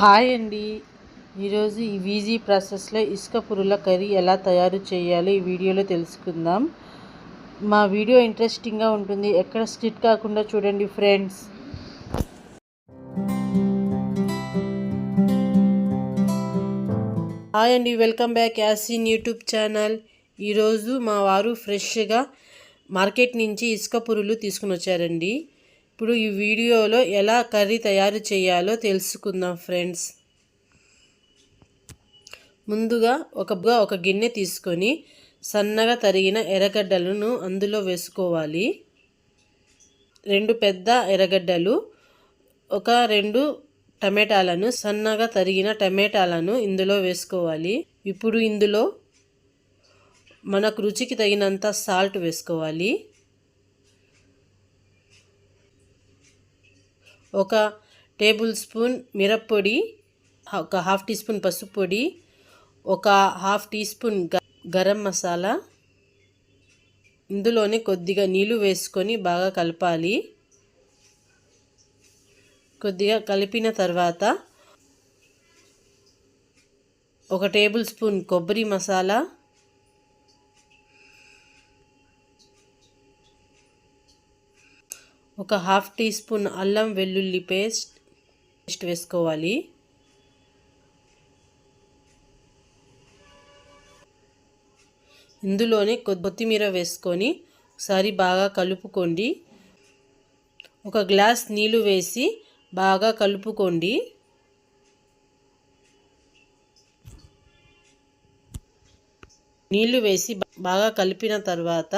Hi అండి. ఈరోజు ఈ వీజీ ప్రాసెస్లో ఇసుక పురుల కర్రీ ఎలా తయారు చేయాలో ఈ వీడియోలో తెలుసుకుందాం. మా వీడియో ఇంట్రెస్టింగ్గా ఉంటుంది. ఎక్కడ స్కిట్ కాకుండా చూడండి ఫ్రెండ్స్. హాయ్ అండి. Welcome back. Yasin YouTube channel. ఈరోజు మా వారు ఫ్రెష్గా మార్కెట్ నుంచి ఇసుక పురులు తీసుకుని వచ్చారండి. ఇప్పుడు ఈ వీడియోలో ఎలా కర్రీ తయారు చేయాలో తెలుసుకుందాం ఫ్రెండ్స్. ముందుగా ఒక ఒక గిన్నె తీసుకొని సన్నగా తరిగిన ఎర్రగడ్డలను అందులో వేసుకోవాలి. రెండు పెద్ద ఎర్రగడ్డలు ఒక రెండు టమాటాలను సన్నగా తరిగిన టమాటాలను ఇందులో వేసుకోవాలి. ఇప్పుడు ఇందులో మనకు రుచికి తగినంత సాల్ట్ వేసుకోవాలి. ఒక టేబుల్ స్పూన్ మిరప్పొడి ఒక హాఫ్ టీ స్పూన్ పసుపు పొడి ఒక half teaspoon garam masala ఇందులోనే కొద్దిగా నీళ్ళు వేసుకొని బాగా కలపాలి. కొద్దిగా కలిపిన తర్వాత ఒక టేబుల్ స్పూన్ కొబ్బరి మసాలా ఒక హాఫ్ టీ స్పూన్ అల్లం వెల్లుల్లి పేస్ట్ పేస్ట్ వేసుకోవాలి. ఇందులోనే కొత్తిమీర వేసుకొని ఒకసారి బాగా కలుపుకోండి. ఒక గ్లాస్ నీళ్ళు వేసి బాగా కలుపుకోండి. నీళ్ళు వేసి బాగా కలిపిన తర్వాత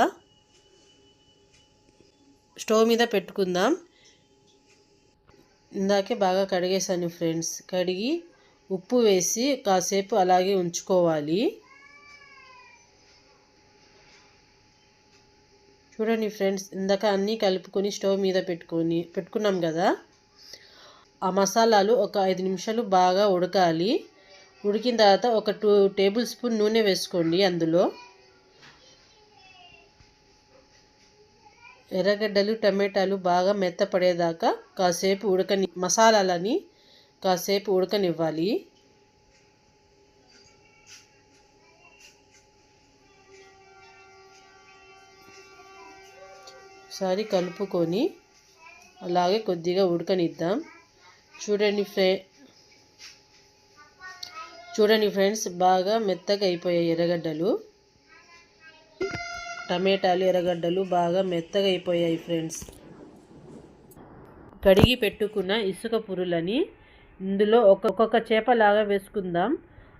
స్టవ్ మీద పెట్టుకుందాం. ఇందాకే బాగా కడిగేసాను ఫ్రెండ్స్. కడిగి ఉప్పు వేసి కాసేపు అలాగే ఉంచుకోవాలి. చూడండి ఫ్రెండ్స్ ఇందాక అన్నీ కలుపుకొని స్టవ్ మీద పెట్టుకొని పెట్టుకున్నాం కదా. ఆ మసాలాలు ఒక ఐదు నిమిషాలు బాగా ఉడకాలి. ఉడికిన తర్వాత ఒక టూ టేబుల్ స్పూన్ నూనె వేసుకోండి అందులో. ఎర్రగడ్డలు టమాటాలు బాగా మెత్తపడేదాకా కాసేపు ఉడకని మసాలాలని కాసేపు ఉడకనివ్వాలి. ఒకసారి కలుపుకొని అలాగే కొద్దిగా ఉడకనిద్దాం. చూడండి ఫ్రె చూడండి ఫ్రెండ్స్ బాగా మెత్తగా అయిపోయాయి ఎర్రగడ్డలు. టమాటాలు ఎర్రగడ్డలు బాగా మెత్తగా అయిపోయాయి ఫ్రెండ్స్. కడిగి పెట్టుకున్న ఇసుక పురులని ఇందులో ఒక్కొక్క చేపలాగా వేసుకుందాం.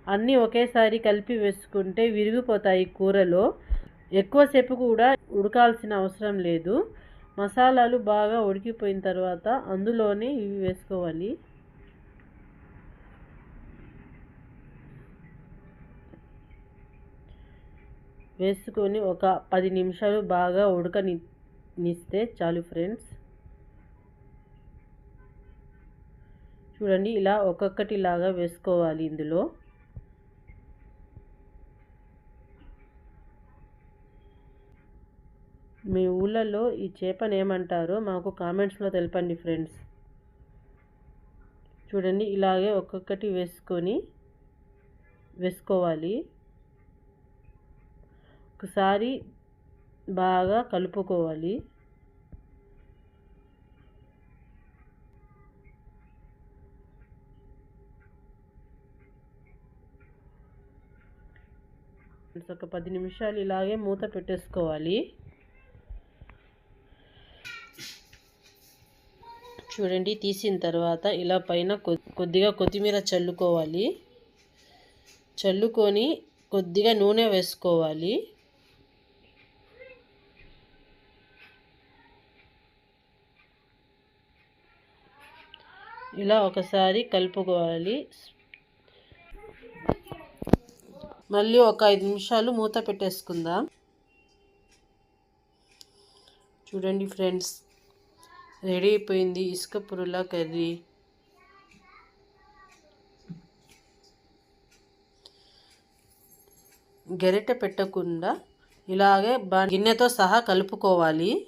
అన్నీ ఒకేసారి కలిపి వేసుకుంటే విరిగిపోతాయి కూరలో. ఎక్కువసేపు కూడా ఉడకాల్సిన అవసరం లేదు. మసాలాలు బాగా ఉడికిపోయిన తర్వాత అందులోనే ఇవి వేసుకోవాలి. వేసుకొని ఒక పది నిమిషాలు బాగా ఉడకనిస్తే చాలు ఫ్రెండ్స్. చూడండి ఇలా ఒక్కొక్కటి లాగా వేసుకోవాలి ఇందులో. మీ ఊళ్ళలో ఈ చేపను ఏమంటారో మాకు కామెంట్స్లో తెలపండి ఫ్రెండ్స్. చూడండి ఇలాగే ఒక్కొక్కటి వేసుకొని వేసుకోవాలి. ఒకసారి బాగా కలుపుకోవాలి. ఒక పది నిమిషాలు ఇలాగే మూత పెట్టేసుకోవాలి. చూడండి తీసిన తర్వాత ఇలా పైన కొద్దిగా కొత్తిమీర చల్లుకోవాలి. చల్లుకొని కొద్దిగా నూనె వేసుకోవాలి. ఇలా ఒకసారి కలుపుకోవాలి. మళ్ళీ ఒక ఐదు నిమిషాలు మూత పెట్టేసుకుందాం. చూడండి ఫ్రెండ్స్ రెడీ అయిపోయింది ఇసుక పురుల కర్రీ. గరిటె పెట్టకుండా ఇలాగే గిన్నెతో సహా కలుపుకోవాలి.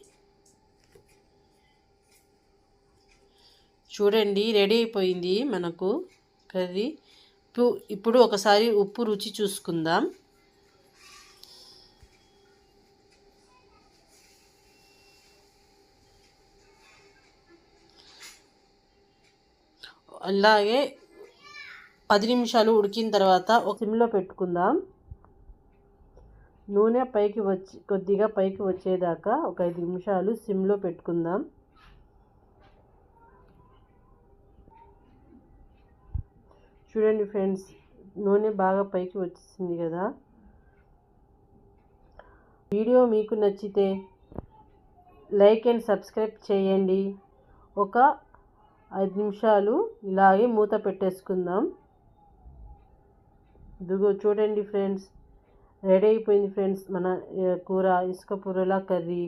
చూడండి రెడీ అయిపోయింది మనకు కర్రీ. ఇప్పుడు ఒకసారి ఉప్పు రుచి చూసుకుందాం. అలాగే పది నిమిషాలు ఉడికిన తర్వాత ఒక సిమ్లో పెట్టుకుందాం. నూనె పైకి వచ్చి కొద్దిగా పైకి వచ్చేదాకా ఒక ఐదు నిమిషాలు సిమ్లో పెట్టుకుందాం. చూడండి ఫ్రెండ్స్ నూనె బాగా పైకి వచ్చేసింది కదా. వీడియో మీకు నచ్చితే లైక్ అండ్ సబ్స్క్రైబ్ చేయండి. ఒక ఐదు నిమిషాలు ఇలాగే మూత పెట్టేసుకుందాం. ఇదిగో చూడండి ఫ్రెండ్స్ రెడీ అయిపోయింది ఫ్రెండ్స్ మన కూర ఇసుక పూరల కర్రీ.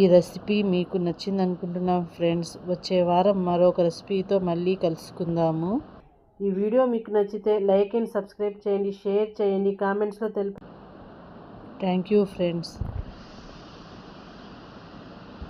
ఈ రెసిపీ మీకు నచ్చింది అనుకుంటున్నాం ఫ్రెండ్స్ వచ్చే వారం మరొక రెసిపీతో మళ్ళీ కలుసుకుందాము. ఈ వీడియో మీకు నచ్చితే లైక్ అండ్ సబ్స్క్రైబ్ చేయండి షేర్ చేయండి కామెంట్స్లో తెలుపు థ్యాంక్ యూ ఫ్రెండ్స్.